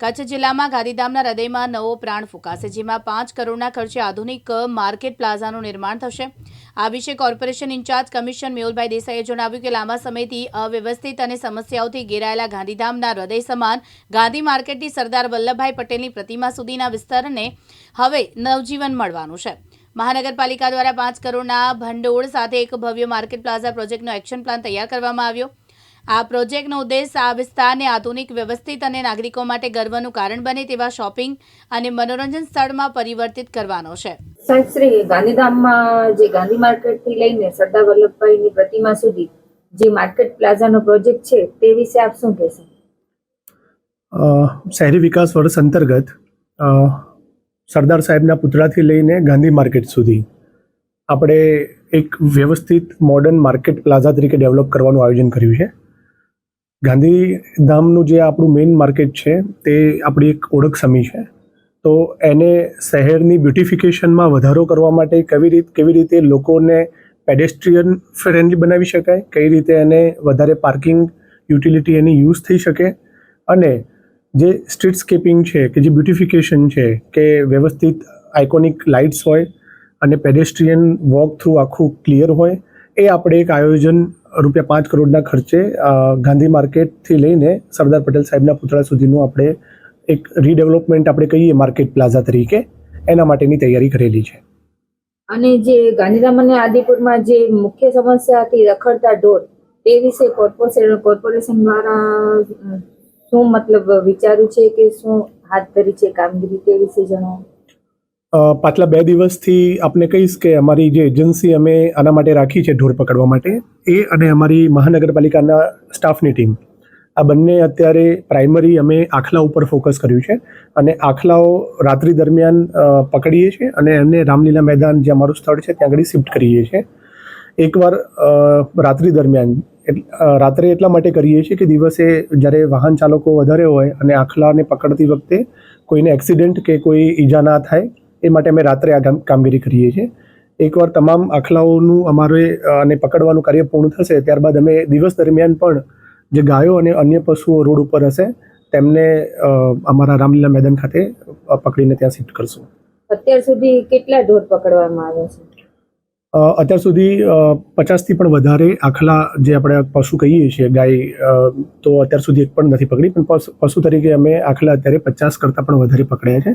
કચ્છ જિલ્લામાં ગાંધીધામના હૃદયમાં નવો પ્રાણ ફૂંકાશે, જેમાં પાંચ કરોડના ખર્ચે આધુનિક માર્કેટ પ્લાઝાનું નિર્માણ થશે. આ વિશે કોર્પોરેશન ઇન્ચાર્જ કમિશન મેહુલભાઈ દેસાઈએ જણાવ્યું કે લાંબા સમયથી અવ્યવસ્થિત અને સમસ્યાઓથી ઘેરાયેલા ગાંધીધામના હૃદય સમાન ગાંધી માર્કેટથી સરદાર વલ્લભભાઈ પટેલની પ્રતિમા સુધીના વિસ્તારને હવે નવજીવન મળવાનું છે. મહાનગરપાલિકા દ્વારા પાંચ કરોડના ભંડોળ સાથે એક ભવ્ય માર્કેટ પ્લાઝા પ્રોજેક્ટનો એક્શન પ્લાન તૈયાર કરવામાં આવ્યો. આ પ્રોજેક્ટનો ઉદ્દેશ આ વિસ્તારને આધુનિક વ્યવસ્થિત અને નાગરિકો માટે ગર્વનું કારણ બને તેવા શોપિંગ અને મનોરંજન સ્થળમાં પરિવર્તિત કરવાનો છે. સાહેબ શ્રી ગાંધીધામમાં જે ગાંધી માર્કેટથી લઈને સરદાર વલ્લભભાઈની પ્રતિમા સુધી જે માર્કેટ પ્લાઝાનો પ્રોજેક્ટ છે તે વિશે આપ શું કહેશો? શહેરી વિકાસ વર્ષ અંતર્ગત સરદાર સાહેબના પુતળાથી લઈને ગાંધી માર્કેટ સુધી આપણે એક વ્યવસ્થિત મોડર્ન માર્કેટ પ્લાઝા તરીકે ડેવલપ કરવાનું આયોજન કર્યું છે. ગાંધીધામનું જે આપણું મેઇન માર્કેટ છે, તે આપણી એક ઓળખ સમી છે. તો એને શહેરની બ્યુટિફિકેશનમાં વધારો કરવા માટે કેવી રીત, કેવી રીતે લોકોને પેડેસ્ટ્રિયન ફ્રેન્ડલી બનાવી શકાય, કઈ રીતે એને વધારે પાર્કિંગ યુટિલિટી એની યુઝ થઈ શકે, અને જે સ્ટ્રીટસ્કેપિંગ છે, કે જે બ્યુટિફિકેશન છે, કે વ્યવસ્થિત આઇકોનિક લાઇટ્સ હોય, અને પેડેસ્ટ્રિયન વોક થ્રુ આખું ક્લિયર હોય, એ આપણે એક આયોજન રૂપિયા પાંચ કરોડના ખર્ચે ગાંધી માર્કેટથી લઈને સરદાર પટેલ સાહેબના પુતળા સુધીનું આપણે એક રીડેવલપમેન્ટ આપણે કહીએ માર્કેટ પ્લાઝા તરીકે, એના માટેની તૈયારી કરેલી છે. અને જે ગાંધીધામ અને આદિપુરમાં જે મુખ્ય સમસ્યા હતી રખડતા ઢોર, તે વિશે કોર્પોરેશન કોર્પોરેશન દ્વારા શું મતલબ વિચાર્યું છે કે શું હાથ ધરી છે કામગીરી તે વિશે જણાવો? પાછલા બે દિવસથી આપને કહીશ કે અમારી જે એજન્સી અમે આના માટે રાખી છે ઢોર પકડવા માટે, એ અને અમારી મહાનગરપાલિકાના સ્ટાફની ટીમ. આ બંને અત્યારે પ્રાઇમરી અમે આખલા ઉપર ફોકસ કર્યું છે અને આખલાઓ રાત્રિ દરમિયાન પકડીએ છીએ અને એમને રામલીલા મેદાન જે અમારું સ્થળ છે ત્યાં આગળ શિફ્ટ કરીએ છીએ. એકવાર રાત્રિ દરમિયાન રાત્રે એટલા માટે કરીએ છીએ કે દિવસે જ્યારે વાહન ચાલકો વધારે હોય અને આખલાને પકડતી વખતે કોઈને એક્સિડન્ટ કે કોઈ ઈજા ના થાય એ માટે અમે રાત્રે આ કામગીરી કરીએ છીએ. એકવાર તમામ આખલાઓનું અમારે અને પકડવાનું કાર્ય પૂર્ણ થશે ત્યારબાદ અમે દિવસ દરમિયાન પણ જે ગાયો અને અન્ય પશુઓ રોડ ઉપર હશે તેમને અમારા રામલીલા મેદાન ખાતે પકડીને ત્યાં શિફ્ટ કરશું. અત્યાર સુધી કેટલા ઢોર પકડવામાં આવ્યા છે? અત્યાર સુધી પચાસથી પણ વધારે આખલા જે આપણે પશુ કહીએ છીએ ગાય તો અત્યાર સુધી એક પણ નથી પકડી પણ પશુ પશુ તરીકે અમે આખલા અત્યારે પચાસ કરતાં પણ વધારે પકડ્યા છે.